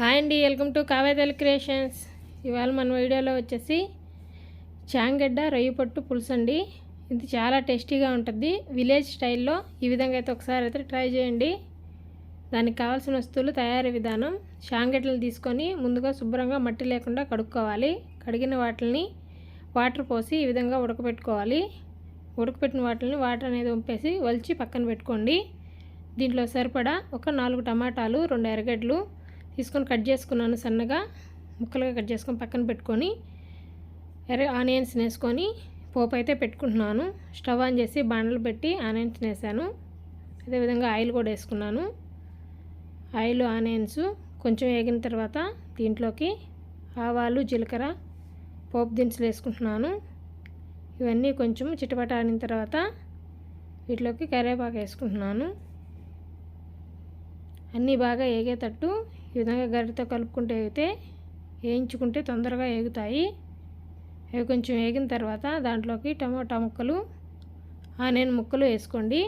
Hi అండి welcome to కావేదల్ creations. ఇవాళ మన వీడియోలో వచ్చేసి చాంగడ్డ రొయ్యి పట్టు పులుసు అండి. ఇది చాలా టేస్టీగా ఉంటుంది. విలేజ్ స్టైల్లో ఈ విధంగా అయితే ఒకసారి అయితే ట్రై చేయండి. దానికి కావాల్సిన వస్తువులు తయారీ విధానం చాంగడ్డలు తీసుకొని ముందుగా శుభ్రంగా మట్టి లేకుండా కడుక్కోవాలి. కడిగిన వాటిని వాటర్ పోసి ఈ విధంగా ఉడకబెట్టుకోవాలి. ఉడకపెట్టిన వాటిని వాటర్ అనేది ఉంపేసి వలిచి పక్కన పెట్టుకోండి. దీంట్లో సరిపడా ఒక నాలుగు టమాటాలు రెండు ఎరగడ్లు తీసుకొని కట్ చేసుకున్నాను సన్నగా. ముక్కలుగా కట్ చేసుకొని పక్కన పెట్టుకొని ఎర్ర ఆనియన్స్ వేసుకొని పోపు అయితే పెట్టుకుంటున్నాను. స్టవ్ ఆన్ చేసి బాండలు పెట్టి ఆనియన్స్ వేసాను అదేవిధంగా ఆయిల్ కూడా వేసుకున్నాను. ఆయిల్ ఆనియన్స్ కొంచెం వేగిన తర్వాత దీంట్లోకి ఆవాలు జీలకర్ర పోపు దినుసులు వేసుకుంటున్నాను. ఇవన్నీ కొంచెం చిటపట ఆడిన తర్వాత వీటిలోకి కరివేపాకు వేసుకుంటున్నాను. అన్నీ బాగా ఏగేటట్టు ఈ విధంగా గరిటతో కలుపుకుంటే ఎగితే వేయించుకుంటే తొందరగా ఎగుతాయి అవి కొంచెం వేగిన తర్వాత దాంట్లోకి టమాటా ముక్కలు ఆనియన్ ముక్కలు వేసుకోండి.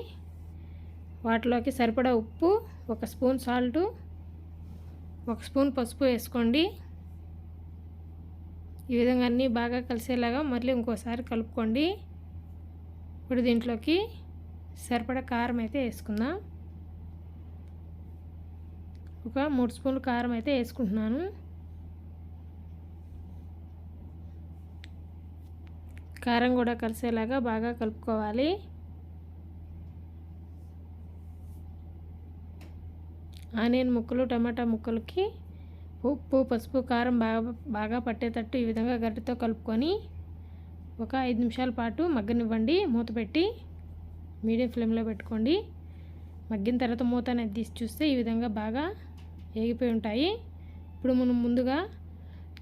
వాటిలోకి సరిపడా ఉప్పు ఒక స్పూన్ సాల్టు ఒక స్పూన్ పసుపు వేసుకోండి. ఈ విధంగా అన్నీ బాగా కలిసేలాగా మళ్ళీ ఇంకోసారి కలుపుకోండి. ఇప్పుడు దీంట్లోకి సరిపడా కారం అయితే వేసుకుందాం. ఒక మూడు స్పూన్లు కారం అయితే వేసుకుంటున్నాను. కారం కూడా కలిసేలాగా బాగా కలుపుకోవాలి. ఆనియన్ ముక్కలు టమాటా ముక్కలకి ఉప్పు పసుపు కారం బాగా బాగా పట్టేటట్టు ఈ విధంగా గడ్డతో కలుపుకొని ఒక ఐదు నిమిషాల పాటు మగ్గనివ్వండి. మూత పెట్టి మీడియం ఫ్లేమ్లో పెట్టుకోండి. మగ్గిన తర్వాత మూత అనేది తీసి చూస్తే ఈ విధంగా బాగా ఏగిపోయి ఉంటాయి. ఇప్పుడు మనం ముందుగా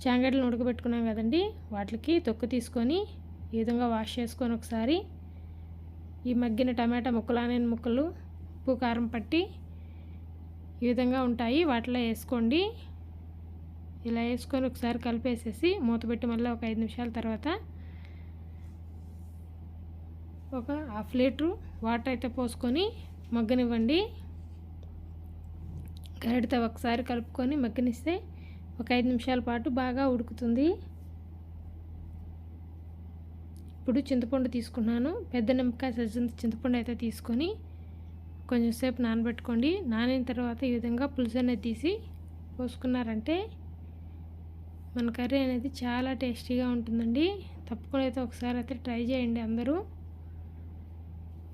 చాంగడ్లను ఉడకబెట్టుకున్నాం కదండి. వాటికి తొక్కు తీసుకొని ఈ విధంగా వాష్ చేసుకొని ఒకసారి ఈ మగ్గిన టమాటా ముక్కలు ఆనియన్ ముక్కలు ఉప్పు కారం పట్టి ఈ విధంగా ఉంటాయి. వాటిలో వేసుకోండి. ఇలా వేసుకొని ఒకసారి కలిపేసేసి మూత పెట్టి మళ్ళీ ఒక ఐదు నిమిషాల తర్వాత ఒక హాఫ్ లీటరు వాటర్ అయితే పోసుకొని మగ్గనివ్వండి. గరిటతో ఒకసారి కలుపుకొని మగ్గనిస్తే ఒక ఐదు నిమిషాల పాటు బాగా ఉడుకుతుంది. ఇప్పుడు చింతపండు తీసుకున్నాను. పెద్ద నిమ్మకాయ సజ్జంత చింతపండు అయితే తీసుకొని కొంచెంసేపు నానబెట్టుకోండి. నానిన తర్వాత ఈ విధంగా పులుసు అనేది తీసి పోసుకున్నారంటే మన కర్రీ అనేది చాలా టేస్టీగా ఉంటుందండి. తప్పకుండా అయితే ఒకసారి అయితే ట్రై చేయండి అందరూ.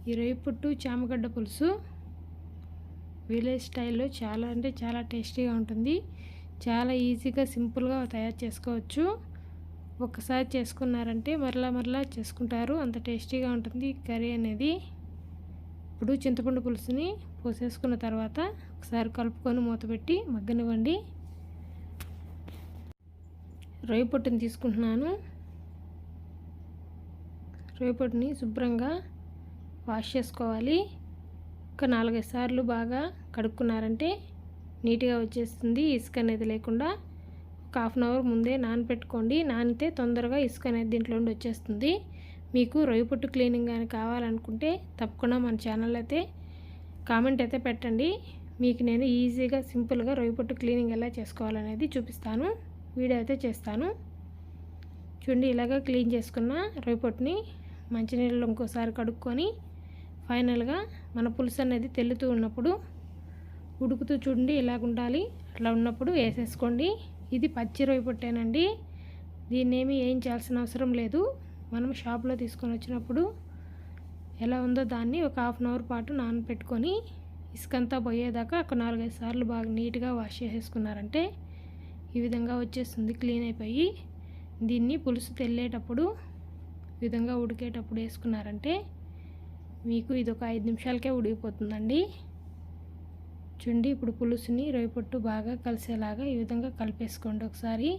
ఈ రొయ్యి పుట్టు చామగడ్డ పులుసు. విలేజ్ స్టైల్లో చాలా అంటే చాలా టేస్టీగా ఉంటుంది. చాలా ఈజీగా సింపుల్గా తయారు చేసుకోవచ్చు. ఒక్కసారి చేసుకున్నారంటే మరలా మరలా చేసుకుంటారు. అంత టేస్టీగా ఉంటుంది కర్రీ అనేది. ఇప్పుడు చింతపండు పులుసుని పోసేసుకున్న తర్వాత ఒకసారి కలుపుకొని మూత పెట్టి మగ్గనివ్వండి. రొయ్య పొట్టుని తీసుకుంటున్నాను. రొయ్య పొట్టుని శుభ్రంగా వాష్ చేసుకోవాలి. ఒక నాలుగైదు సార్లు బాగా కడుక్కున్నారంటే నీట్గా వచ్చేస్తుంది. ఇసుక అనేది లేకుండా ఒక హాఫ్ అన్ అవర్ ముందే నానపెట్టుకోండి. నానితే తొందరగా ఇసుక అనేది దీంట్లో నుండి వచ్చేస్తుంది. మీకు రొయ్య పొట్టు క్లీనింగ్ కానీ కావాలనుకుంటే తప్పకుండా మన ఛానల్ అయితే కామెంట్ అయితే పెట్టండి. మీకు నేను ఈజీగా సింపుల్గా రొయ్య పొట్టు క్లీనింగ్ ఎలా చేసుకోవాలనేది చూపిస్తాను. వీడియో అయితే చేస్తాను. చూడండి ఇలాగ క్లీన్ చేసుకున్న రొయ్య పొట్టుని మంచినీళ్ళలో ఇంకోసారి కడుక్కొని ఫైనల్గా మన పులుసు అనేది తెల్లుతూ ఉన్నప్పుడు ఉడుకుతూ చూడండి ఇలాగ ఉండాలి. అట్లా ఉన్నప్పుడు వేసేసుకోండి. ఇది పచ్చి పొట్టేనండి. దీన్ని ఏమి వేయించాల్సిన అవసరం లేదు. మనం షాప్లో తీసుకొని వచ్చినప్పుడు ఎలా ఉందో దాన్ని ఒక హాఫ్ అన్ అవర్ పాటు నానబెట్టుకొని ఇసుకంతా పోయేదాకా ఒక నాలుగైదు సార్లు బాగా నీట్గా వాష్ చేసేసుకున్నారంటే ఈ విధంగా వచ్చేస్తుంది క్లీన్ అయిపోయి. దీన్ని పులుసు తెల్లేటప్పుడు విధంగా ఉడికేటప్పుడు వేసుకున్నారంటే మీకు ఇది ఒక ఐదు నిమిషాలకే ఉడికిపోతుందండి. చూడండి ఇప్పుడు పులుసుని రొయ్యపొట్టు బాగా కలిసేలాగా ఈ విధంగా కలిపేసుకోండి ఒకసారి.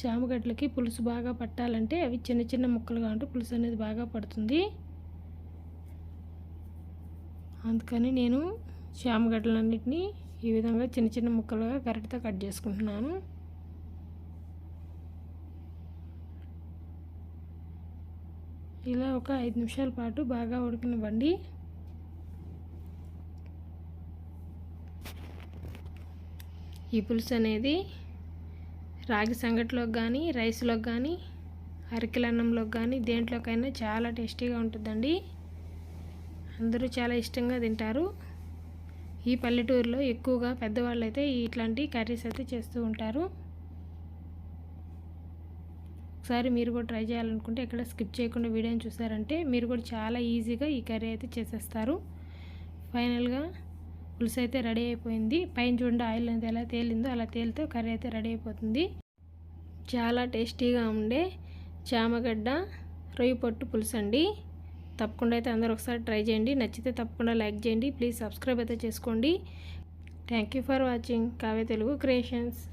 చామగడ్డలకి పులుసు బాగా పట్టాలంటే అవి చిన్న చిన్న ముక్కలుగా ఉంటే పులుసు అనేది బాగా పడుతుంది. అందుకని నేను చామగడ్డలన్నిటినీ ఈ విధంగా చిన్న చిన్న ముక్కలుగా గరిటతో కట్ చేసుకుంటున్నాను. ఇలా ఒక ఐదు నిమిషాల పాటు బాగా ఉడకనివ్వండి. ఈ పులుసు అనేది రాగి సంగటిలోకి కానీ రైస్లోకి కానీ అరికెలన్నంలోకి కానీ దేంట్లోకైనా చాలా టేస్టీగా ఉంటుందండి. అందరూ చాలా ఇష్టంగా తింటారు. ఈ పల్లెటూరులో ఎక్కువగా పెద్దవాళ్ళు అయితే ఇట్లాంటి కర్రీస్ అయితే చేస్తూ ఉంటారు. ఒకసారి మీరు కూడా ట్రై చేయాలనుకుంటే ఎక్కడ స్కిప్ చేయకుండా వీడియోని చూసారంటే మీరు కూడా చాలా ఈజీగా ఈ కర్రీ అయితే చేసేస్తారు. ఫైనల్గా పులుసు అయితే రెడీ అయిపోయింది. పైన చూడండి ఆయిల్ అనేది ఎలా తేలిందో అలా తేలితే కర్రీ అయితే రెడీ అయిపోతుంది. చాలా టేస్టీగా ఉండే చామగడ్డ రొయ్యి పొట్టు పులుసు అండి తప్పకుండా అయితే అందరూ ఒకసారి ట్రై చేయండి. నచ్చితే తప్పకుండా లైక్ చేయండి. ప్లీజ్ సబ్స్క్రైబ్ అయితే చేసుకోండి. Thank you for watching. కావే Telugu creations.